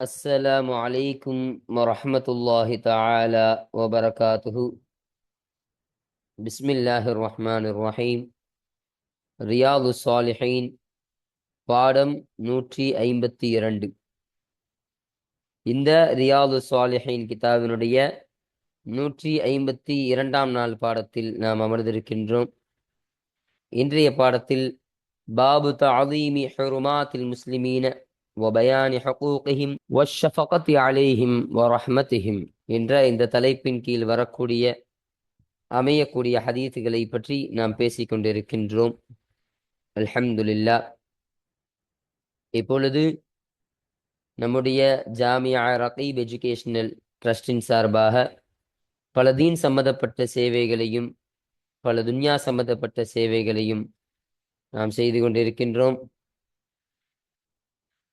السلام عليكم ورحمة الله تعالى وبركاته بسم الله الرحمن الرحيم ரியாது சாலிஹீன் பாடம் நூற்றி ஐம்பத்தி இரண்டு இந்த ரியாது சாலிஹீன் கிதாபினுடைய நூற்றி ஐம்பத்தி இரண்டாம் நாள் பாடத்தில் நாம் அமர்ந்திருக்கின்றோம் இன்றைய பாடத்தில் பாபு தஅதீமி ஹுருமாத்தில் முஸ்லிமீன வபயானி ஹக்கூகிஹிம் வஷஃபகத் அலேஹிம் வரஹ்மத்திஹிம் என்ற இந்த தலைப்பின் கீழ் வரக்கூடிய அமையக்கூடிய ஹதீத்துகளை பற்றி நாம் பேசிக் கொண்டிருக்கின்றோம். அல்ஹம்துல்லா இப்பொழுது நம்முடைய ஜாமியா ரகீப் எஜுகேஷனல் ட்ரஸ்டின் சார்பாக பல தீன் சம்மந்தப்பட்ட சேவைகளையும் பல துன்யா சம்மந்தப்பட்ட சேவைகளையும் நாம் செய்து கொண்டிருக்கின்றோம்.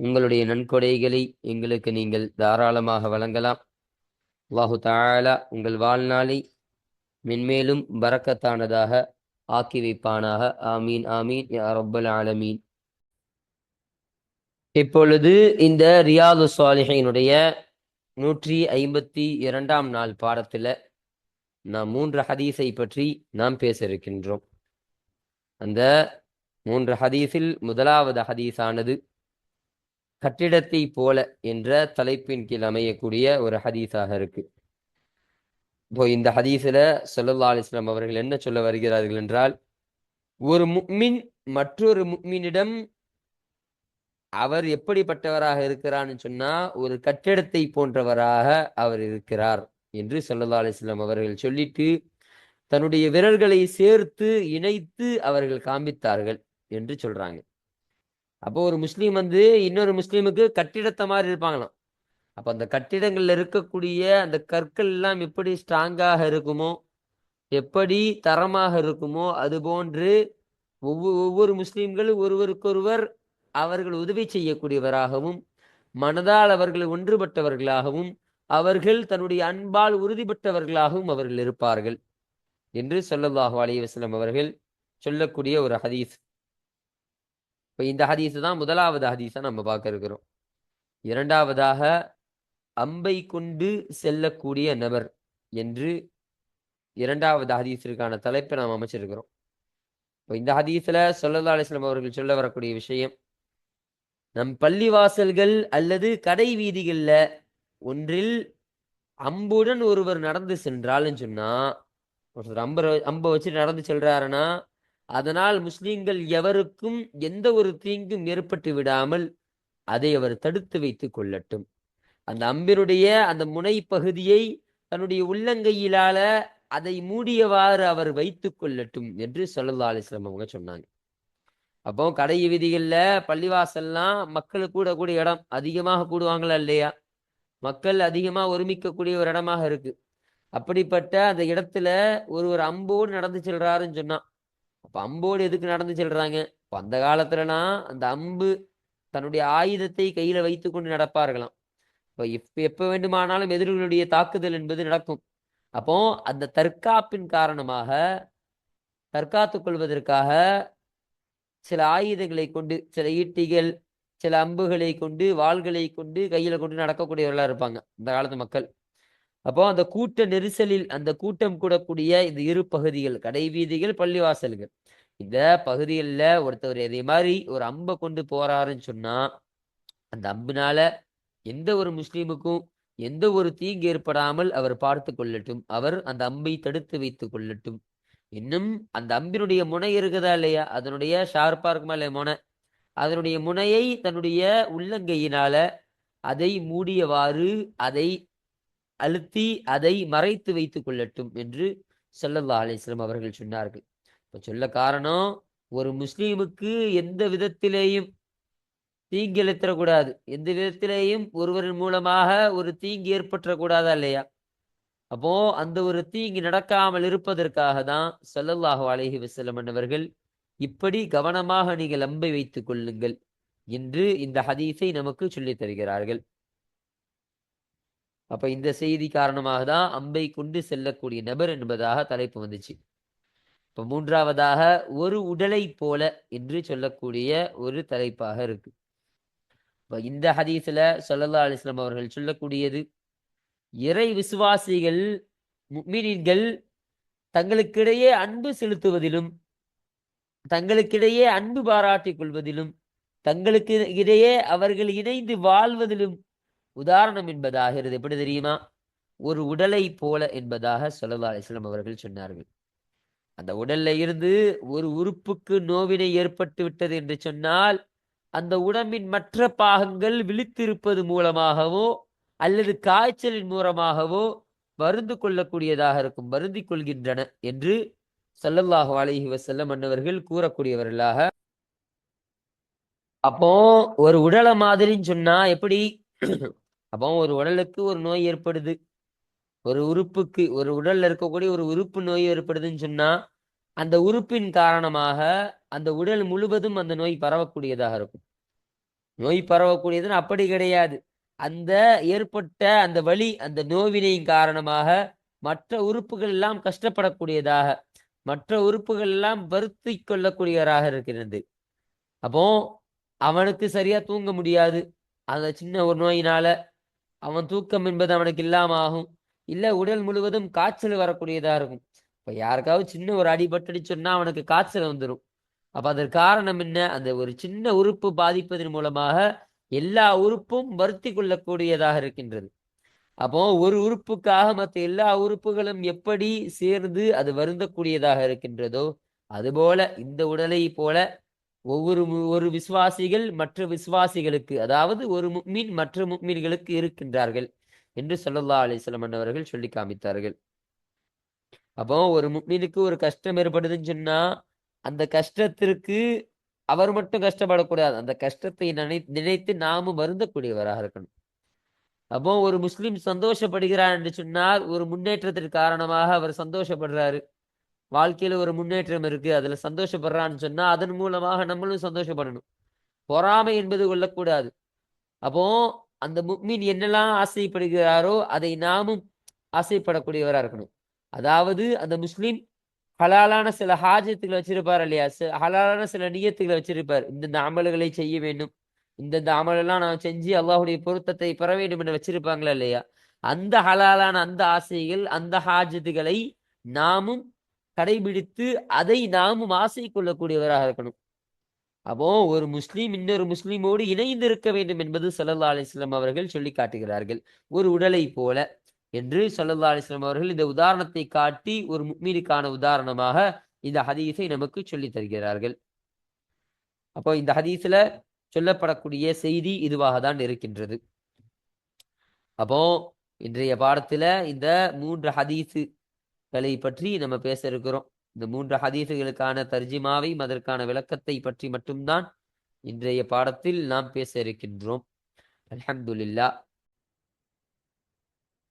உங்களுடைய நன்கொடைகளை எங்களுக்கு நீங்கள் தாராளமாக வழங்கலாம். அல்லாஹு தாலா உங்கள் வாழ்நாளை மென்மேலும் பறக்கத்தானதாக ஆக்கி வைப்பானாக. ஆமீன் ஆமீன் யா ரப்பல் ஆலமீன். இப்பொழுது இந்த ரியாது சாலிஹினுடைய நூற்றி ஐம்பத்தி இரண்டாம் நாள் பாடத்தில் நாம் மூன்று ஹதீஸை பற்றி நாம் பேச இருக்கின்றோம். அந்த மூன்று ஹதீஸில் முதலாவது ஹதீஸானது கட்டிடத்தை போல என்ற தலைப்பின் கீழ் அமையக்கூடிய ஒரு ஹதீஸாக இருக்கு. இப்போ இந்த ஹதீஸில் சொல்லல்லா அலிஸ்லாம் அவர்கள் என்ன சொல்ல வருகிறார்கள் என்றால் ஒரு முக்மின் மற்றொரு முக்மினிடம் அவர் எப்படிப்பட்டவராக இருக்கிறான்னு சொன்னா ஒரு கட்டிடத்தை போன்றவராக அவர் இருக்கிறார் என்று சொல்லல்லா அலிஸ்லாம் அவர்கள் சொல்லிட்டு தன்னுடைய விரல்களை சேர்த்து இணைத்து அவர்கள் காண்பித்தார்கள் என்று சொல்றாங்க. அப்போ ஒரு முஸ்லீம் வந்து இன்னொரு முஸ்லீமுக்கு கட்டிடத்தை மாதிரி இருப்பாங்களாம். அப்போ அந்த கட்டிடங்கள்ல இருக்கக்கூடிய அந்த கற்கள் எல்லாம் எப்படி ஸ்ட்ராங்காக இருக்குமோ எப்படி தரமாக இருக்குமோ அது போன்று ஒவ்வொரு ஒவ்வொரு முஸ்லீம்களும் ஒருவருக்கொருவர் அவர்கள் உதவி செய்யக்கூடியவராகவும் மனதால் அவர்கள் ஒன்றுபட்டவர்களாகவும் அவர்கள் தன்னுடைய அன்பால் உறுதிப்பட்டவர்களாகவும் அவர்கள் இருப்பார்கள். என்று சொல்லல்லாஹு அலி வஸ்லம் அவர்கள் சொல்லக்கூடிய ஒரு ஹதீஸ். இப்போ இந்த ஹதீஸ் தான் முதலாவது ஹதீஸை நம்ம பார்க்க இருக்கிறோம். இரண்டாவதாக அம்பை கொண்டு செல்லக்கூடிய நபர் என்று இரண்டாவது ஹதீஸிற்கான தலைப்பை நாம் அமைச்சிருக்கிறோம். இப்போ இந்த ஹதீஸில் சொல்லல்லா அலிஸ்லாம் அவர்கள் சொல்ல வரக்கூடிய விஷயம் நம் பள்ளிவாசல்கள் அல்லது கடை வீதிகளில் ஒன்றில் அம்புடன் ஒருவர் நடந்து சென்றாலும் சொன்னா ஒருத்தர் அம்பை அம்பை வச்சுட்டு நடந்து செல்றாருன்னா அதனால் முஸ்லிம்கள் எவருக்கும் எந்த ஒரு தீங்கும் ஏற்பட்டு விடாமல் அதை அவர் தடுத்து வைத்துக் கொள்ளட்டும். அந்த அம்பினுடைய அந்த முனை பகுதியை தன்னுடைய உள்ளங்கையிலால அதை மூடியவாறு அவர் வைத்துக் கொள்ளட்டும் என்று சொல்லல்லா அலிஸ்லாம் அவங்க சொன்னாங்க. அப்போ கடை விதிகள்ல பள்ளிவாசல்லாம் மக்கள் கூடக்கூடிய இடம் அதிகமாக கூடுவாங்களா இல்லையா? மக்கள் அதிகமாக ஒருமிக்கக்கூடிய ஒரு இடமாக இருக்கு. அப்படிப்பட்ட அந்த இடத்துல ஒரு ஒரு அம்போடு நடந்து செல்றாருன்னு சொன்னான் அப்போ அம்போடு எதுக்கு நடந்து செல்றாங்க? இப்போ அந்த காலத்துலலாம் அந்த அம்பு தன்னுடைய ஆயுதத்தை கையில வைத்து கொண்டு நடப்பார்களாம். இப்போ எப்ப எப்ப வேண்டுமானாலும் எதிரிகளுடைய தாக்குதல் என்பது நடக்கும். அப்போ அந்த தற்காப்பின் காரணமாக தற்காத்துக் கொள்வதற்காக சில ஆயுதங்களை கொண்டு சில ஈட்டிகள் சில அம்புகளை கொண்டு வாள்களை கொண்டு கையில கொண்டு நடக்கக்கூடியவர்களா இருப்பாங்க. இந்த காலத்து மக்கள். அப்போ அந்த கூட்ட நெரிசலில் அந்த கூட்டம் கூடக்கூடிய இந்த இரு பகுதிகள் கடைவீதிகள் பள்ளிவாசல்கள் இந்த பகுதிகளில் ஒருத்தவர் இதே மாதிரி ஒரு அம்பை கொண்டு போறாருன்னு சொன்னா அந்த அம்புனால எந்த ஒரு முஸ்லீமுக்கும் எந்த ஒரு தீங்கு ஏற்படாமல் அவர் பார்த்து கொள்ளட்டும். அவர் அந்த அம்பை தடுத்து வைத்து கொள்ளட்டும். இன்னும் அந்த அம்பினுடைய முனை இருக்குதா இல்லையா? அதனுடைய ஷார்ப்பா இருக்குமா இல்லையா முனை? அதனுடைய முனையை தன்னுடைய உள்ளங்கையினால அதை மூடியவாறு அதை அழுத்தி அதை மறைத்து வைத்துக் கொள்ளட்டும் என்று ஸல்லல்லாஹு அலைஹி அவர்கள் சொன்னார்கள். இப்போ சொல்ல காரணம் ஒரு முஸ்லீமுக்கு எந்த விதத்திலேயும் தீங்கு எந்த விதத்திலேயும் ஒருவரின் மூலமாக ஒரு தீங்கு ஏற்பட்டக்கூடாதா இல்லையா? அப்போ அந்த ஒரு தீங்கு நடக்காமல் இருப்பதற்காக தான் சொல்லல்லாஹு அலஹி வஸல்லம் அவர்கள் இப்படி கவனமாக நீங்கள் அம்பை வைத்துக் கொள்ளுங்கள் என்று இந்த ஹதீஸை நமக்கு சொல்லித் தருகிறார்கள். அப்ப இந்த செய்தி காரணமாக தான் அம்பை கொண்டு செல்லக்கூடிய நபர் என்பதாக தலைப்பு வந்துச்சு. இப்ப மூன்றாவதாக ஒரு உடலை போல என்று சொல்லக்கூடிய ஒரு தலைப்பாக இருக்கு. இப்ப இந்த ஹதீஸ்ல சொல்லல்லா அலிஸ்லாம் அவர்கள் சொல்லக்கூடியது இறை விசுவாசிகள் முஃமினீன்கள் தங்களுக்கிடையே அன்பு செலுத்துவதிலும் தங்களுக்கிடையே அன்பு பாராட்டிக் கொள்வதிலும் தங்களுக்கு இடையே அவர்கள் இணைந்து வாழ்வதிலும் உதாரணம் என்பதாகிறது எப்படி தெரியுமா? ஒரு உடலை போல என்பதாக ஸல்லல்லாஹு அலைஹி அவர்கள் சொன்னார்கள். அந்த உடல்ல இருந்து ஒரு உறுப்புக்கு நோவினை ஏற்பட்டு விட்டது என்று சொன்னால் அந்த உடம்பின் மற்ற பாகங்கள் விழித்திருப்பது மூலமாகவோ அல்லது காய்ச்சலின் மூலமாகவோ மருந்து கொள்ளக்கூடியதாக இருக்கும் வருந்திக் கொள்கின்றன என்று சல்லல்லாஹு அலஹி வசல்லம் அன்னவர்கள் கூறக்கூடியவர்களாக. அப்போ ஒரு உடலை மாதிரின்னு சொன்னா எப்படி? அப்போ ஒரு உடலுக்கு ஒரு நோய் ஏற்படுது. ஒரு உறுப்புக்கு ஒரு உடல்ல இருக்கக்கூடிய ஒரு உறுப்பு நோய் ஏற்படுதுன்னு சொன்னா அந்த உறுப்பின் காரணமாக அந்த உடல் முழுவதும் அந்த நோய் பரவக்கூடியதாக இருக்கும். நோய் பரவக்கூடியதுன்னு அப்படி கிடையாது. அந்த ஏற்பட்ட அந்த வலி அந்த நோவினையின் காரணமாக மற்ற உறுப்புகள் எல்லாம் கஷ்டப்படக்கூடியதாக மற்ற உறுப்புகள் எல்லாம் வருத்தி கொள்ளக்கூடியவராக இருக்கிறது அப்போ அவனுக்கு சரியா தூங்க முடியாது. அந்த சின்ன ஒரு நோயினால அவன் தூக்கம் என்பது அவனுக்கு இல்லாம ஆகும் இல்லை உடல் முழுவதும் காய்ச்சல் வரக்கூடியதா இருக்கும். இப்போ யாருக்காவது சின்ன ஒரு அடிபட்டடி சொன்னா அவனுக்கு காய்ச்சல் வந்துடும் அப்ப அதற்கு காரணம் என்ன? அந்த ஒரு சின்ன உறுப்பு பாதிப்பதன் மூலமாக எல்லா உறுப்பும் வருத்தி கொள்ளக்கூடியதாக இருக்கின்றது. அப்போ ஒரு உறுப்புக்காக மற்ற எல்லா உறுப்புகளும் எப்படி சேர்ந்து அது வருந்தக்கூடியதாக இருக்கின்றதோ அதுபோல இந்த உடலை போல ஒவ்வொரு ஒரு விசுவாசிகள் மற்ற விசுவாசிகளுக்கு அதாவது ஒரு முக்மீன் மற்ற முக்மீன்களுக்கு இருக்கின்றார்கள் என்று சொல்லல்லா அலைஹி அவர்கள் சொல்லி காமித்தார்கள். அப்போ ஒரு முக்மீனுக்கு ஒரு கஷ்டம் ஏற்படுதுன்னு சொன்னா அந்த கஷ்டத்திற்கு அவர் மட்டும் கஷ்டப்படக்கூடாது. அந்த கஷ்டத்தை நினை நினைத்து நாமும் வருந்தக்கூடியவராக இருக்கணும். அப்போ ஒரு முஸ்லீம் சந்தோஷப்படுகிறார் என்று சொன்னால் ஒரு முன்னேற்றத்தின் காரணமாக அவர் சந்தோஷப்படுறாரு. வாழ்க்கையில ஒரு முன்னேற்றம் இருக்கு அதுல சந்தோஷப்படுறான்னு சொன்னா அதன் மூலமாக நம்மளும் சந்தோஷப்படணும். பொறாமை என்பது கொள்ளக்கூடாது. அப்போ அந்த முக்மீன் என்னெல்லாம் ஆசைப்படுகிறாரோ அதை நாமும் ஆசைப்படக்கூடியவராக இருக்கணும். அதாவது அந்த முஸ்லீம் ஹலாலான சில ஹாஜத்துகளை வச்சிருப்பார் இல்லையா? ஹலாலான சில நியத்துகளை வச்சிருப்பார். இந்தந்த அமல்களை செய்ய வேண்டும். இந்தந்த அமலெல்லாம் நான் செஞ்சு அல்லாஹுடைய பொருத்தத்தை பெற வேண்டும் என்று வச்சிருப்பாங்களா இல்லையா? அந்த ஹலாலான அந்த ஆசைகள் அந்த ஹாஜத்துகளை நாமும் கடைபிடித்து அதை நாமும் ஆசை கொள்ளக்கூடியவராக இருக்கணும். அப்போ ஒரு முஸ்லீம் இன்னொரு முஸ்லீமோடு இணைந்து இருக்க வேண்டும் என்பது சல்லல்லா அலிஸ்லாம் அவர்கள் சொல்லி காட்டுகிறார்கள். ஒரு உடலை போல என்று சல்லல்லா அலிஸ்லாம் அவர்கள் இந்த உதாரணத்தை காட்டி ஒரு முக்மீனுக்கான உதாரணமாக இந்த ஹதீஸை நமக்கு சொல்லி தருகிறார்கள். அப்போ இந்த ஹதீஸ்ல சொல்லப்படக்கூடிய செய்தி இதுவாக தான் இருக்கின்றது. அப்போ இன்றைய பாடத்துல இந்த மூன்று களை பற்றி நம்ம பேச இருக்கிறோம். இந்த மூன்று ஹதீஸுகளுக்கான தர்ஜிமாவையும் அதற்கான விளக்கத்தை பற்றி மட்டும்தான் இன்றைய பாடத்தில் நாம் பேச இருக்கின்றோம். அலமதுல்லா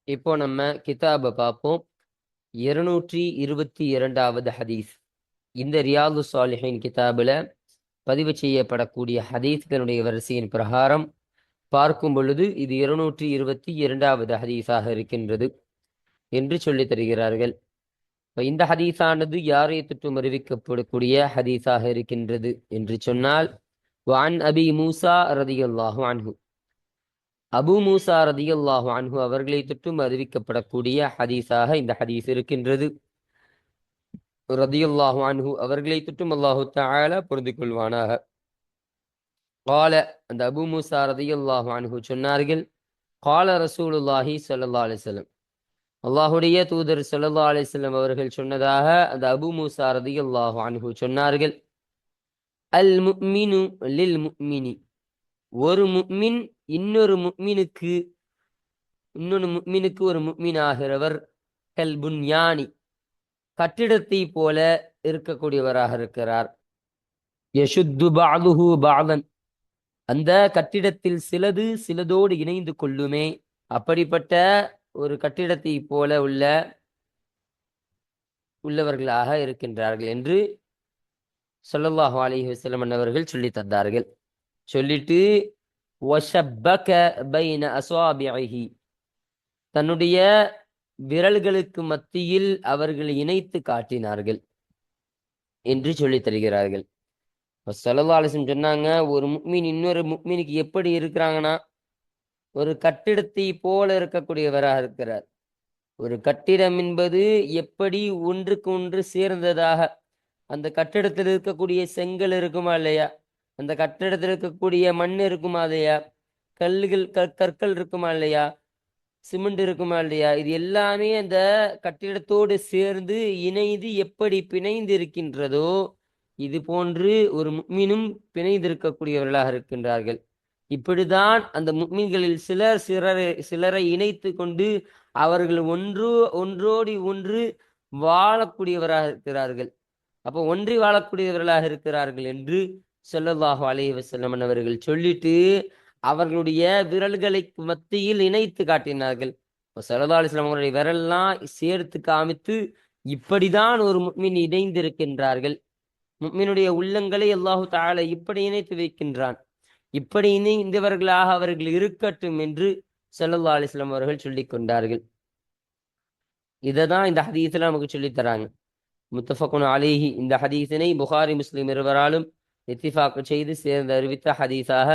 இப்போ நம்ம கிதாபை பார்ப்போம். இருநூற்றி இருபத்தி இரண்டாவது ஹதீஸ். இந்த ரியாது சாலிஹின் கிதாபில் பதிவு செய்யப்படக்கூடிய ஹதீஸ்களுடைய வரிசையின் பிரகாரம் பார்க்கும் பொழுது இது இருநூற்றி இருபத்தி இரண்டாவது ஹதீஸாக இருக்கின்றது என்று சொல்லித் தருகிறார்கள். இப்போ இந்த ஹதீஸானது யாரை தொற்றும் அறிவிக்கப்படக்கூடிய ஹதீஸாக இருக்கின்றது என்று சொன்னால் வான் அபி மூசா ரதியுல்லாஹு அன்ஹு. அபு மூசா ரதியுல்லாஹு அன்ஹு அவர்களை தொற்றும் அறிவிக்கப்படக்கூடிய ஹதீஸாக இந்த ஹதீஸ் இருக்கின்றது. ரதியுல்லாஹு அன்ஹு அவர்களை தொற்றும் அல்லாஹு தாழ புரிந்து கொள்வானாக. கால அந்த அபு மூசா ரதியுல்லாஹு அன்ஹு சொன்னார்கள் கால ரசூலுல்லாஹி சல்லா அலைஹி அல்லாஹுடைய தூதர் சல்லா அலிஸ்லம் அவர்கள் சொன்னதாக அந்த அபு மூசா ரதியல்லாஹு அனுகு சொன்னார்கள். அல் முக்மினு லில் முக்மினி ஒரு முக்மின் இன்னொரு முக்மினுக்கு இன்னொரு முக்மினுக்கு ஒரு முக்மினாகிறவர் ஆகிறவர் கல் புன்யானி. கட்டிடத்தை போல இருக்கக்கூடியவராக இருக்கிறார். யசுத்து பாதுஹு பாதன் அந்த கட்டிடத்தில் சிலது சிலதோடு இணைந்து கொள்ளுமே. அப்படிப்பட்ட ஒரு கட்டிடத்தை போல உள்ள உள்ளவர்களாக இருக்கின்றார்கள் என்று சொல்லல்லாஹு அலைஹி வஸல்லம் அவர்கள் சொல்லி தந்தார்கள். சொல்லிட்டு வஷப்பக பைன அஸ்வாபிஹி தன்னுடைய விரல்களுக்கு மத்தியில் அவர்கள் இணைத்து காட்டினார்கள் என்று சொல்லி தருகிறார்கள். சல்லா அலிஸ்லம் சொன்னாங்க ஒரு முக்மீன் இன்னொரு முக்மீனுக்கு எப்படி இருக்கிறாங்கன்னா ஒரு கட்டிடத்தை போல இருக்கக்கூடியவராக இருக்கிறார். ஒரு கட்டிடம் என்பது எப்படி ஒன்றுக்கு ஒன்று சேர்ந்ததாக? அந்த கட்டிடத்தில் இருக்கக்கூடிய செங்கல் இருக்குமா இல்லையா? அந்த கட்டிடத்தில் இருக்கக்கூடிய மண் இருக்குமா இல்லையா? கல்லுகள் க கற்கள் இருக்குமா இல்லையா? சிமெண்ட் இருக்குமா இல்லையா? இது எல்லாமே அந்த கட்டிடத்தோடு சேர்ந்து இணைந்து எப்படி பிணைந்து இருக்கின்றதோ இது போன்று ஒரு மீனும் பிணைந்திருக்கக்கூடியவர்களாக இருக்கின்றார்கள். இப்படிதான் அந்த முக்மீன்களில் சிலர் சிலரை சிலரை இணைத்து கொண்டு அவர்கள் ஒன்று ஒன்றோடி ஒன்று வாழக்கூடியவராக இருக்கிறார்கள். அப்போ ஒன்றி வாழக்கூடியவர்களாக இருக்கிறார்கள் என்று சொல்லல்லாஹு அலைஹி அவர்கள் சொல்லிட்டு அவர்களுடைய விரல்களை மத்தியில் இணைத்து காட்டினார்கள். சல்லா அலிஸ்லாம் அவர்களுடைய விரல்லாம் சேர்த்து காமித்து இப்படிதான் ஒரு முக்மின் இணைந்திருக்கின்றார்கள். முக்மினுடைய உள்ளங்களை அல்லாஹு தால இப்படி இணைத்து வைக்கின்றான். இப்படி இந்தவர்களாக அவர்கள் இருக்கட்டும் என்று சல்லல்லா அலிஸ்லாம் அவர்கள் சொல்லி கொண்டார்கள். இதை தான் இந்த ஹதீஸில் நமக்கு சொல்லித் தராங்க. முத்தஃபகுன் அலிஹி. இந்த ஹதீஸினை புகாரி முஸ்லிம் இருவராலும் இத்திஃபாக்கு செய்து சேர்ந்து அறிவித்த ஹதீஸாக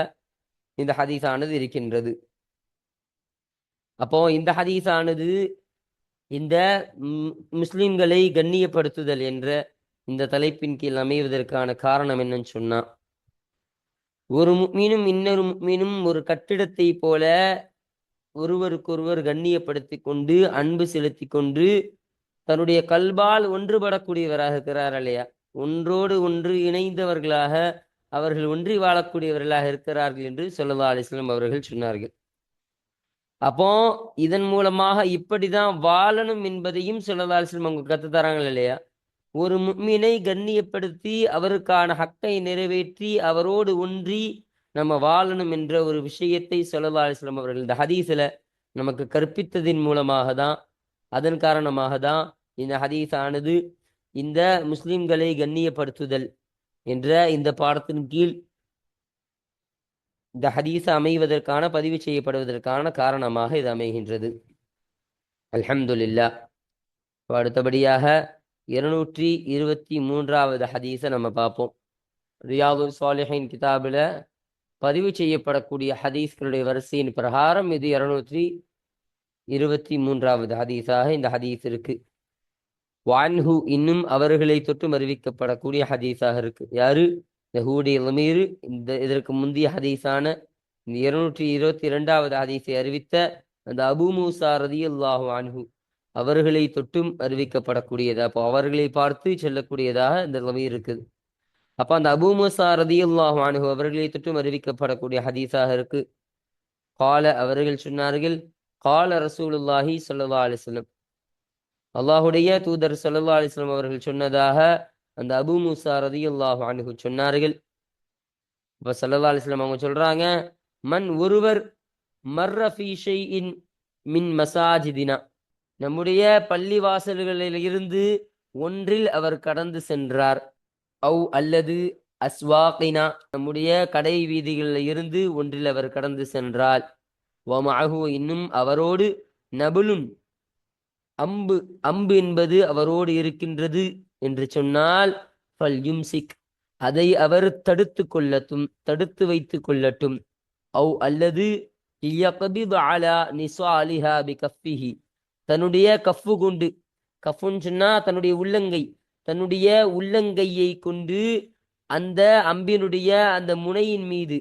இந்த ஹதீஸானது இருக்கின்றது. அப்போ இந்த ஹதீஸானது இந்த முஸ்லிம்களை கண்ணியப்படுத்துதல் என்ற இந்த தலைப்பின் கீழ் அமைவதற்கான காரணம் என்னன்னு சொன்னா ஒரு மீனும் இன்னொரு மீனும் ஒரு கட்டிடத்தை போல ஒருவருக்கொருவர் கண்ணியப்படுத்தி கொண்டு அன்பு செலுத்தி கொண்டு தன்னுடைய கல்பால் ஒன்றுபடக்கூடியவராக இருக்கிறார் இல்லையா ஒன்றோடு ஒன்று இணைந்தவர்களாக அவர்கள் ஒன்றி வாழக்கூடியவர்களாக இருக்கிறார்கள் என்று சொல்லல்லா அலிஸ்லாம் அவர்கள் சொன்னார்கள். அப்போ இதன் மூலமாக இப்படிதான் வாழணும் என்பதையும் சொல்லல்லா அலிஸ்லாம் அவங்க கத்து தராங்க இல்லையா? ஒரு முக்மீனை கண்ணியப்படுத்தி அவருக்கான ஹக்கை நிறைவேற்றி அவரோடு ஒன்றி நம்ம வாழணும் என்ற ஒரு விஷயத்தை சொல்லல்லா அலிஸ்லாம் அவர்கள் இந்த ஹதீஸில் நமக்கு கற்பித்ததின் மூலமாக தான் அதன் காரணமாக தான் இந்த ஹதீஸானது ஆனது இந்த முஸ்லிம்களை கண்ணியப்படுத்துதல் என்ற இந்த பாடத்தின் கீழ் இந்த ஹதீஸ் அமைவதற்கான பதிவு செய்யப்படுவதற்கான காரணமாக இது அமைகின்றது. அல்ஹம்துலில்லா அடுத்தபடியாக இருநூற்றி இருபத்தி மூன்றாவது ஹதீஸை நம்ம பார்ப்போம். ரியாது சாலிஹின் கிதாபில் பதிவு செய்யப்படக்கூடிய ஹதீஸ்களுடைய வரிசையின் பிரகாரம் இது இருநூற்றி இருபத்தி மூன்றாவது ஹதீஸாக இந்த ஹதீஸ் இருக்கு. வான்ஹு இன்னும் அவர்களை தொட்டு அறிவிக்கப்படக்கூடிய ஹதீஸாக இருக்கு. யாரு? யஹூடி லமீர் இந்த இதற்கு முந்தைய ஹதீஸான இந்த இருநூற்றி இருபத்தி இரண்டாவது ஹதீஸை அறிவித்த அந்த அபு மூசா ரதி அல்லாஹு அன்ஹு. அவர்களை தொட்டும் அறிவிக்கப்படக்கூடியதா? அப்போ அவர்களை பார்த்து செல்லக்கூடியதாக இந்த லமீர் இருக்குது. அப்போ அந்த அபூமசா மூசா ரதி அவர்களை தொட்டும் அறிவிக்கப்படக்கூடிய ஹதீஸாக இருக்கு. கால அவர்கள் சொன்னார்கள் கால ரசூலுல்லாஹி சொல்லல்லா அலிஸ்லம் அல்லாஹுடைய தூதர் சொல்லல்லா அலிஸ்லம் அவர்கள் சொன்னதாக அந்த அபு மூசா ரதி அல்லாஹு அனுகு சொன்னார்கள் இப்போ சல்லா அலிஸ்லாம் அவங்க சொல்றாங்க மண் ஒருவர் மர்ரஃபீஷை இன் மின் மசாஜிதினா. நம்முடைய பள்ளி வாசல்களில் இருந்து ஒன்றில் அவர் கடந்து சென்றார். அவ் அல்லது அஸ்வாகினா நம்முடைய கடை வீதிகளில் இருந்து ஒன்றில் அவர் கடந்து சென்றால் வமாஹு இன்னும் அவரோடு நபுலும் அம்பு அம்பு என்பது அவரோடு இருக்கின்றது என்று சொன்னால் ஃபல் யும்சிக் அதை அவர் தடுத்து கொள்ளட்டும் தடுத்து வைத்து கொள்ளட்டும். அவ் அல்லது தன்னுடைய கஃபு கொண்டு. கஃபுன்னு சொன்னா தன்னுடைய உள்ளங்கை. தன்னுடைய உள்ளங்கையை கொண்டு அந்த அம்பினுடைய அந்த முனையின் மீது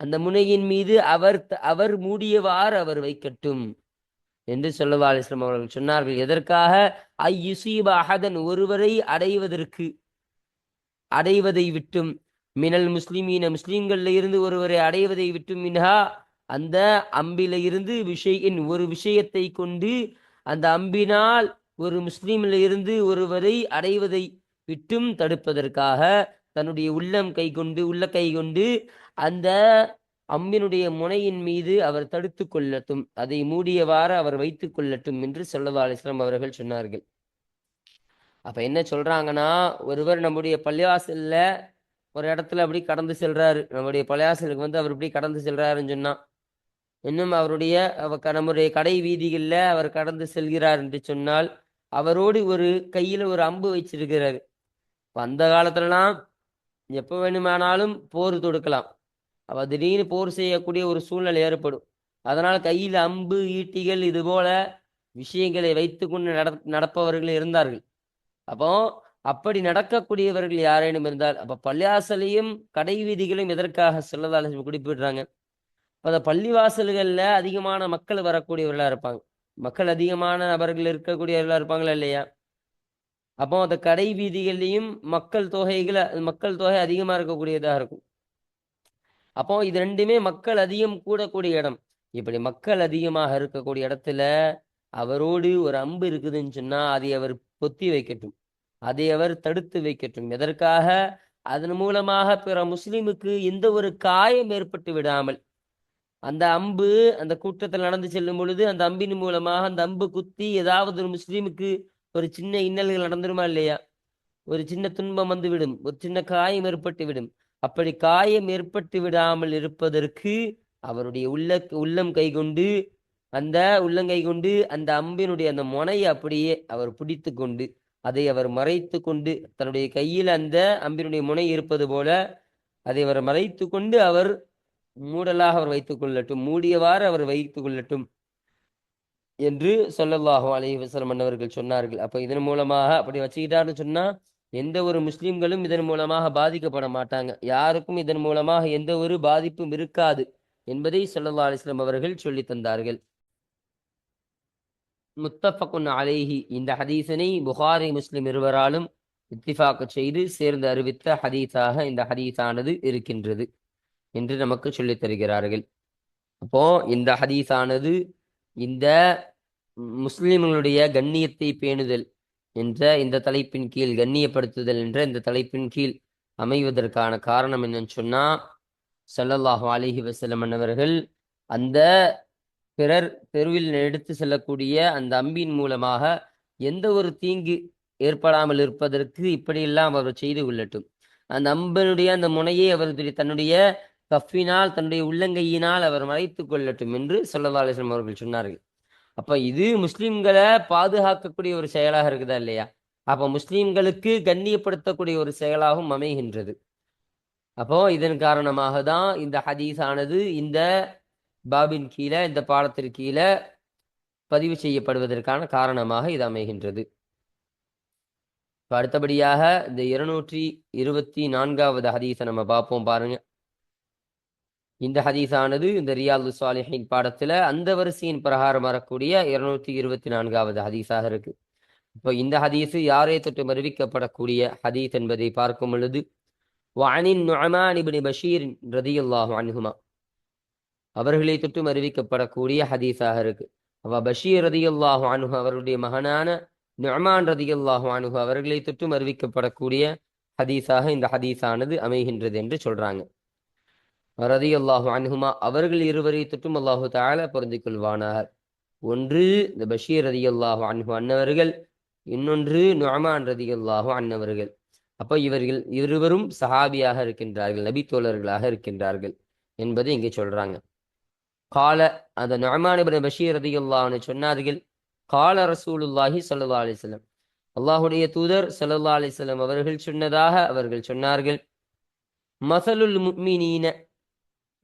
அந்த முனையின் மீது அவர் அவர் மூடியவாறு அவர் வைக்கட்டும் என்று சொல்லவா அலிஸ்லாம் அவர்கள் சொன்னார்கள். எதற்காக? ஐயுசீப அஹதன் ஒருவரை அடைவதற்கு அடைவதை விட்டும். மினல் முஸ்லிமீன முஸ்லிம்கள்ல இருந்து ஒருவரை அடைவதை விட்டும். மின்ஹா அந்த அம்பில இருந்து விஷயின் ஒரு விஷயத்தை கொண்டு அந்த அம்பினால் ஒரு முஸ்லீமில் இருந்து ஒருவரை அடைவதை விட்டும் தடுப்பதற்காக தன்னுடைய உள்ளம் கை கொண்டு உள்ள கை கொண்டு அந்த அம்பினுடைய முனையின் மீது அவர் தடுத்து கொள்ளட்டும். அதை மூடியவாறு அவர் வைத்து கொள்ளட்டும் என்று சொல்லதா அலிஸ்லாம் அவர்கள் சொன்னார்கள். அப்ப என்ன சொல்றாங்கன்னா ஒருவர் நம்முடைய பள்ளிவாசல்ல ஒரு இடத்துல அப்படி கடந்து செல்றாரு. நம்முடைய பள்ளிவாசலுக்கு வந்து அவர் இப்படி கடந்து செல்றாருன்னு சொன்னா இன்னும் அவருடைய நம்முடைய கடை வீதிகளில் அவர் கடந்து செல்கிறார் என்று சொன்னால் அவரோடு ஒரு கையில் ஒரு அம்பு வச்சிருக்கிறாரு அந்த காலத்துலலாம் எப்போ வேணுமானாலும் போர் தொடுக்கலாம். அப்ப திடீர்னு போர் செய்யக்கூடிய ஒரு சூழ்நிலை ஏற்படும். அதனால் கையில் அம்பு ஈட்டிகள் இது போல விஷயங்களை வைத்துக்கொண்டு நட நடப்பவர்கள் இருந்தார்கள். அப்போ அப்படி நடக்கக்கூடியவர்கள் யாரேனும் இருந்தால் அப்போ பள்ளியாசலையும் கடை வீதிகளையும் எதற்காக செல்லதாலும் குறிப்பிடுறாங்க. இப்போ அந்த பள்ளிவாசல்கள்ல அதிகமான மக்கள் வரக்கூடியவர்களா இருப்பாங்க. மக்கள் அதிகமான நபர்கள் இருக்கக்கூடியவர்களாக இருப்பாங்களா இல்லையா? அப்போ அந்த கடை வீதிகள்லையும் மக்கள் தொகைகளை மக்கள் தொகை அதிகமா இருக்கக்கூடியதாக இருக்கும். அப்போ இது ரெண்டுமே மக்கள் அதிகம் கூடக்கூடிய இடம். இப்படி மக்கள் அதிகமாக இருக்கக்கூடிய இடத்துல அவரோடு ஒரு அம்பு இருக்குதுன்னு சொன்னா அதை அவர் பொத்தி வைக்கட்டும். அதை அவர் தடுத்து வைக்கட்டும். எதற்காக? அதன் மூலமாக பிற முஸ்லிமுக்கு எந்த ஒரு காயம் ஏற்பட்டு விடாமல் அந்த அம்பு அந்த கூட்டத்தில் நடந்து செல்லும் பொழுது அந்த அம்பின் மூலமாக அந்த அம்பு குத்தி ஏதாவது ஒரு முஸ்லீமுக்கு ஒரு சின்ன இன்னல்கள் நடந்துருமா இல்லையா? ஒரு சின்ன துன்பம் வந்து விடும் ஒரு சின்ன காயம் ஏற்பட்டு விடும். அப்படி காயம் ஏற்பட்டு விடாமல் இருப்பதற்கு அவருடைய உள்ள உள்ளம் கை கொண்டு அந்த உள்ளங்கை கொண்டு அந்த அம்பினுடைய அந்த முனையை அப்படியே அவர் பிடித்து கொண்டு அதை அவர் மறைத்து கொண்டு தன்னுடைய கையில் அந்த அம்பினுடைய முனை இருப்பது போல அதை அவர் மறைத்து கொண்டு அவர் மூடலாக அவர் வைத்துக் கொள்ளட்டும் மூடியவாறு அவர் வைத்துக் கொள்ளட்டும் என்று சொல்லல்லாஹோ அலைஹி வசலம் அன்னவர்கள் சொன்னார்கள். அப்போ இதன் மூலமாக அப்படி வச்சுக்கிட்டாருன்னு சொன்னா எந்த ஒரு முஸ்லிம்களும் இதன் மூலமாக பாதிக்கப்பட மாட்டாங்க. யாருக்கும் இதன் மூலமாக எந்த ஒரு பாதிப்பும் இருக்காது என்பதை சொல்லல்லா அலைஹி அவர்கள் சொல்லி தந்தார்கள். முத்தஃபகுன் அலைஹி. இந்த ஹதீசனை புகாரி முஸ்லிம் இருவராலும் இத்திஃபாக்கு செய்து சேர்ந்து அறிவித்த ஹதீஸாக இந்த ஹதீஸானது இருக்கின்றது. என்று நமக்கு சொல்லித் தருகிறார்கள். அப்போ இந்த ஹதீஸானது இந்த முஸ்லிம்களுடைய கண்ணியத்தை பேணுதல் என்ற இந்த தலைப்பின் கீழ் கண்ணியப்படுத்துதல் என்ற இந்த தலைப்பின் கீழ் அமைவதற்கான காரணம் என்னன்னு சொன்னா சல்லல்லாஹு அலைஹி வஸல்லம் அவர்கள் அந்த பிறர் தெருவில் எடுத்து செல்லக்கூடிய அந்த அம்பின் மூலமாக எந்த ஒரு தீங்கு ஏற்படாமல் இருப்பதற்கு இப்படியெல்லாம் அவர் செய்து கொள்ளட்டும். அந்த அம்பனுடைய அந்த முனையை அவருடைய தன்னுடைய கஃபினால் தன்னுடைய உள்ளங்கையினால் அவர் மறைத்து கொள்ளட்டும் என்று ஸல்லல்லாஹு அலைஹி அவர்கள் சொன்னார்கள். அப்போ இது முஸ்லீம்களை பாதுகாக்கக்கூடிய ஒரு செயலாக இருக்குதா இல்லையா? அப்போ முஸ்லீம்களுக்கு கண்ணியப்படுத்தக்கூடிய ஒரு செயலாகவும் அமைகின்றது. அப்போ இதன் காரணமாக தான் இந்த ஹதீஸானது இந்த பாபின் கீழே இந்த பாடத்திற்கு கீழே பதிவு செய்யப்படுவதற்கான காரணமாக இது அமைகின்றது. அடுத்தபடியாக இந்த இருநூற்றி இருபத்தி நான்காவது ஹதீஸை நம்ம பார்ப்போம் பாருங்க. இந்த ஹதீஸானது இந்த ரியாது சாலிஹின் பாடத்துல அந்த வரிசையின் பிரகாரம் வரக்கூடிய இருநூத்தி இருபத்தி நான்காவது ஹதீஸாக இருக்கு. இப்போ இந்த ஹதீஸு யாரை தொட்டு அறிவிக்கப்படக்கூடிய ஹதீஸ் என்பதை பார்க்கும் பொழுது வானின் நுஅமான் இப்னு பஷீர் ரதியல்லாஹு அன்ஹுமா அவர்களை தொட்டும் அறிவிக்கப்படக்கூடிய ஹதீஸாக இருக்கு. அவ பஷீர் ரதியல்லாஹு அனுஹு அவருடைய மகனான நுஅமான் ரதியல்லாஹு அனுஹு அவர்களை தொட்டும் அறிவிக்கப்படக்கூடிய ஹதீஸாக இந்த ஹதீஸானது அமைகின்றது என்று சொல்றாங்க. ரதியல்லாஹு அன்ஹுமா அவர்கள் இருவரை தொட்டும் அல்லாஹு தால பொருந்தி கொள்வானார் ஒன்று இந்த பஷீர் ரதி அல்லாஹு அன்ஹு அன்னவர்கள். இன்னொன்று நுஹமான் ரதி அல்லாஹு அன்னவர்கள். அப்போ இவர்கள் இருவரும் சஹாபியாக இருக்கின்றார்கள் நபி தோழர்களாக இருக்கின்றார்கள் என்பதை இங்கே சொல்றாங்க. கால அந்த நுஅமான் பஷீர் பஷீர் அல்லாஹ்னு சொன்னார்கள் கால ரசூலுல்லாஹி சல்லா அலிஸ்லம் அல்லாஹுடைய தூதர் சல்லா அலிஸ்லம் அவர்கள் சொன்னதாக அவர்கள் சொன்னார்கள். மசலுல் முக்மினீன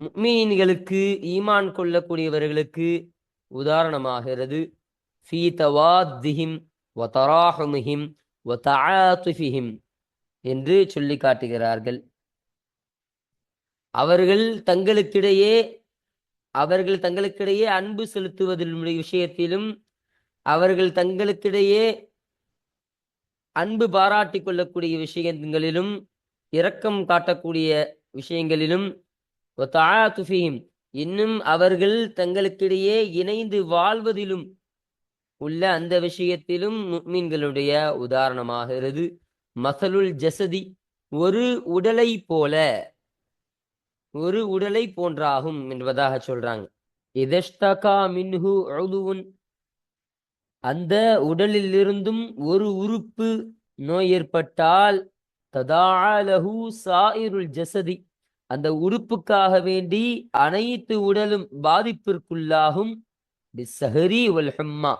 முக்மீன்களுக்கு ஈமான் கொள்ளக்கூடியவர்களுக்கு உதாரணமாகிறது. ஃபீ தவாத்திஹிம் வதராஹுமிஹிம் வதஆத்துஃபிஹிம் என்று சொல்லி காட்டுகிறார்கள். அவர்கள் தங்களுக்கிடையே அவர்கள் தங்களுக்கிடையே அன்பு செலுத்துவதில் விஷயத்திலும் அவர்கள் தங்களுக்கிடையே அன்பு பாராட்டி கொள்ளக்கூடிய விஷயங்களிலும் இரக்கம் காட்டக்கூடிய விஷயங்களிலும் ஒத்தாத்துஃபிஹிம் இன்னும் அவர்கள் தங்களுக்கிடையே இணைந்து வாழ்வதிலும் உள்ள அந்த விஷயத்திலும் முக்மீன்களுடைய உதாரணமாகிறது. மசலுல் ஜசதி ஒரு உடலை போல ஒரு உடலை போன்றாகும் என்பதாக சொல்றாங்க. இதஷ்தகா மின்ஹு அழுதுவன் அந்த உடலிலிருந்தும் ஒரு உறுப்பு நோய் ஏற்பட்டால் ததாலஹு சாயிருல் ஜசதி. அந்த உறுப்புக்காக வேண்டி அனைத்து உடலும் பாதிப்பிற்குள்ளாகும். சஹரி வல் ஹும்மா.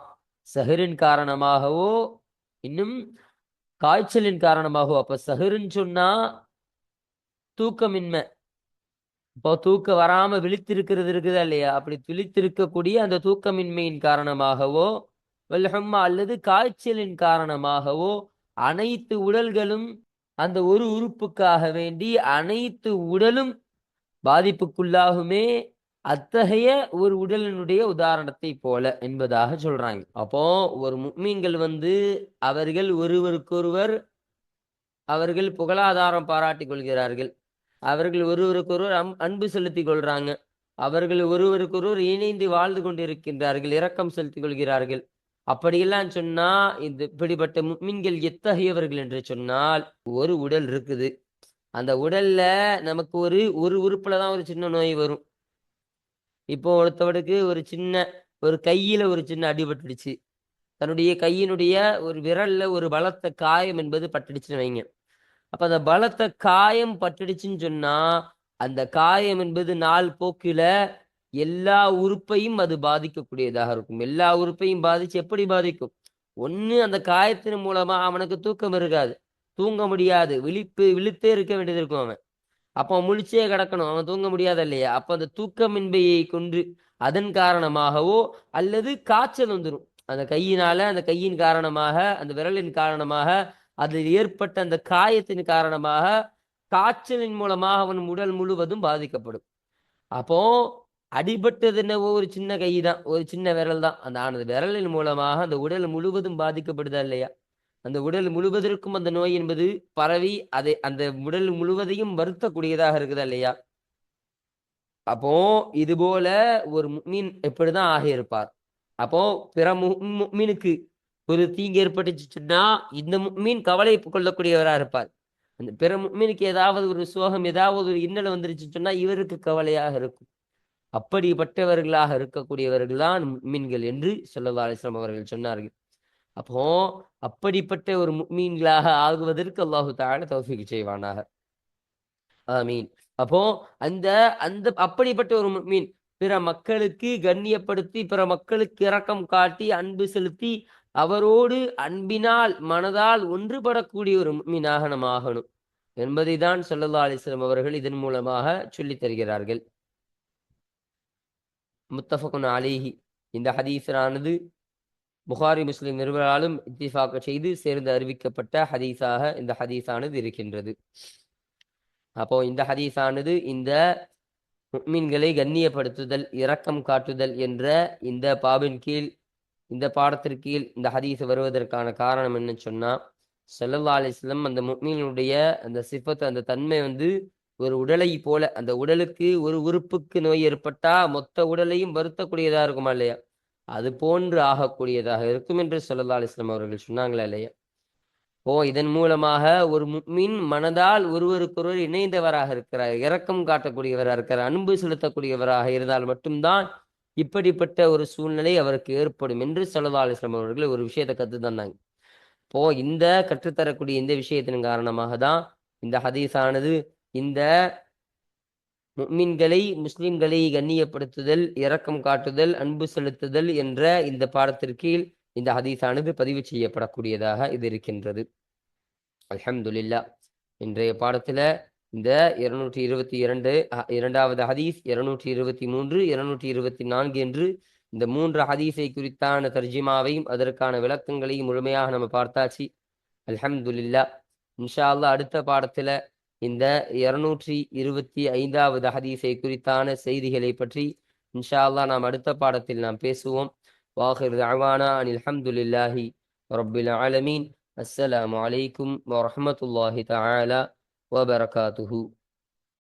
சஹரின் காரணமாகவோ இன்னும் காய்ச்சலின் காரணமாகவோ அப்ப சஹருன்னு சொன்னா தூக்கமின்மை. இப்போ தூக்கம் வராம விழித்திருக்கிறது இருக்குதா இல்லையா? அப்படி விழித்திருக்கக்கூடிய அந்த தூக்கமின்மையின் காரணமாகவோ வல்ஹம்மா அல்லது காய்ச்சலின் காரணமாகவோ அனைத்து உடல்களும் அந்த ஒரு உறுப்புக்காக வேண்டி அனைத்து உடலும் பாதிப்புக்குள்ளாகுமே அத்தகைய ஒரு உடலினுடைய உதாரணத்தை போல என்பதாக சொல்றாங்க. அப்போ ஒரு முக்மீன்கள் வந்து அவர்கள் ஒருவருக்கொருவர் அவர்கள் புகழாதாரம் பாராட்டி கொள்கிறார்கள். அவர்கள் ஒருவருக்கொருவர் அம் அன்பு செலுத்திக் கொள்றாங்க. அவர்கள் ஒருவருக்கொருவர் இணைந்து வாழ்ந்து கொண்டிருக்கின்றார்கள் இரக்கம் செலுத்திக் கொள்கிறார்கள். அப்படியெல்லாம் சொன்னா இந்த இப்படிப்பட்ட மின்கள் எத்தகையவர்கள் என்று சொன்னால் ஒரு உடல் இருக்குது. அந்த உடல்ல நமக்கு ஒரு ஒரு உறுப்புல தான் ஒரு சின்ன நோய் வரும். இப்போ ஒருத்தவனுக்கு ஒரு சின்ன ஒரு கையில ஒரு சின்ன அடிபட்டுடுச்சு தன்னுடைய கையினுடைய ஒரு விரல்ல ஒரு பலத்த காயம் என்பது பட்டுடுச்சுன்னு வைங்க. அப்ப அந்த பலத்த காயம் பட்டுடுச்சுன்னு சொன்னா அந்த காயம் என்பது நாள் போக்கில எல்லா உறுப்பையும் அது பாதிக்கக்கூடியதாக இருக்கும். எல்லா உறுப்பையும் பாதிச்சு எப்படி பாதிக்கும்? ஒன்று அந்த காயத்தின் மூலமா அவனுக்கு தூக்கம் இருக்காது. தூங்க முடியாது. விழிப்பு விழித்தே இருக்க வேண்டியது இருக்கும் அவன். அப்போ முழிச்சே கிடக்கணும். அவன் தூங்க முடியாது இல்லையா அப்போ அந்த தூக்கமின்மையை கொண்டு அதன் காரணமாகவோ அல்லது காய்ச்சல் வந்துடும் அந்த கையினால அந்த கையின் காரணமாக அந்த விரலின் காரணமாக அதில் ஏற்பட்ட அந்த காயத்தின் காரணமாக காய்ச்சலின் மூலமாக அவன் உடல் முழுவதும் பாதிக்கப்படும். அப்போ அடிபட்டது என்னவோ ஒரு சின்ன கை தான் ஒரு சின்ன விரல் தான். அந்த ஆனது விரலின் மூலமாக அந்த உடல் முழுவதும் பாதிக்கப்படுதா இல்லையா? அந்த உடல் முழுவதற்கும் அந்த நோய் என்பது பரவி அதை அந்த உடல் முழுவதையும் வருத்தக்கூடியதாக இருக்குதா இல்லையா? அப்போ இது போல ஒரு மீன் எப்படிதான் ஆகியிருப்பார்? அப்போ பிற மீனுக்கு ஒரு தீங்கு ஏற்பட்டுச்சுன்னா இந்த மீன் கவலை கொள்ளக்கூடியவராக இருப்பார். அந்த பிற மீனுக்கு ஏதாவது ஒரு சோகம் ஏதாவது ஒரு இன்னல் வந்துருச்சு சொன்னா இவருக்கு கவலையாக இருக்கும். அப்படிப்பட்டவர்களாக இருக்கக்கூடியவர்கள் தான் மீன்கள் என்று சொல்லல்லா அலிஸ்லாம் அவர்கள் சொன்னார்கள். அப்போ அப்படிப்பட்ட ஒரு மீன்களாக ஆகுவதற்கு அல்லாஹு தாழ தௌஃபிக் செய்வானாக. ஆமீன். அப்போ அந்த அந்த அப்படிப்பட்ட ஒரு மீன் பிற மக்களுக்கு கண்ணியப்படுத்தி பிற மக்களுக்கு இரக்கம் காட்டி அன்பு செலுத்தி அவரோடு அன்பினால் மனதால் ஒன்றுபடக்கூடிய ஒரு மீனாக நம்ம ஆகணும் என்பதை தான் சொல்லல்லா அலிஸ்லாம் அவர்கள் இதன் மூலமாக சொல்லித் தருகிறார்கள். முத்தஃபகுன் அலேஹி. இந்த ஹதீஸரானது புகாரி முஸ்லிம் நிறுவனாலும் இத்திஃபாக்க செய்து சேர்ந்து அறிவிக்கப்பட்ட ஹதீஸாக இந்த ஹதீஸானது இருக்கின்றது. அப்போ இந்த ஹதீஸானது இந்த மீன்களை கண்ணியப்படுத்துதல் இரக்கம் காட்டுதல் என்ற இந்த பாபின் கீழ் இந்த பாடத்திற்கீழ் இந்த ஹதீஸ் வருவதற்கான காரணம் என்ன சொன்னா செல்லல்லா அலிஸ்லம் அந்த முக்மீனுடைய அந்த சிஃபத்து அந்த தன்மை வந்து ஒரு உடலை போல அந்த உடலுக்கு ஒரு உறுப்புக்கு நோய் ஏற்பட்டா மொத்த உடலையும் வருத்தக்கூடியதா இருக்குமா இல்லையா? அது போன்று ஆகக்கூடியதாக இருக்கும் என்று சொல்லல்லா அலிஸ்லாம் அவர்கள் சொன்னாங்களா இல்லையா? ஓ இதன் மூலமாக ஒரு மின் மனதால் ஒருவருக்கொருவர் இணைந்தவராக இருக்கிறார் இரக்கம் காட்டக்கூடியவராக இருக்கிறார் அன்பு செலுத்தக்கூடியவராக இருந்தால் மட்டும்தான் இப்படிப்பட்ட ஒரு சூழ்நிலை அவருக்கு ஏற்படும் என்று சொல்லல்லா அலிஸ்லாம் அவர்கள் ஒரு விஷயத்தை கற்று தந்தாங்க. இப்போ இந்த கற்றுத்தரக்கூடிய இந்த விஷயத்தின் காரணமாக தான் இந்த ஹதீஸானது இந்த முக்மின்களை முஸ்லிம்களை கண்ணியப்படுத்துதல் இரக்கம் காட்டுதல் அன்பு செலுத்துதல் என்ற இந்த பாடத்திற்கீழ் இந்த ஹதீஸானது பதிவு செய்யப்படக்கூடியதாக இது இருக்கின்றது. அலமதுல்லா இன்றைய பாடத்துல இந்த இருநூற்றி இருபத்தி இரண்டு இரண்டாவது ஹதீஸ் இருநூற்றி இருபத்தி மூன்று இருநூற்றி இருபத்தி நான்கு என்று இந்த மூன்று ஹதீஸை குறித்தான தர்ஜிமாவையும் அதற்கான விளக்கங்களையும் முழுமையாக நம்ம பார்த்தாச்சு. அலமதுல்லா இன்ஷா அல்லா அடுத்த பாடத்துல இந்த இருநூற்றி இருபத்தி ஐந்தாவது ஹதீஸை குறித்தான செய்திகளை பற்றி இன்ஷா அல்லா நாம் அடுத்த பாடத்தில் நாம் பேசுவோம். வாஹிர் அவானா அனில் அஹமதுல்லாஹி ரபில் ஆலமீன். அஸ்ஸலாம் வலைக்கும் வரமத்துல்லாஹி தஆலா வபரகாத்துஹூ.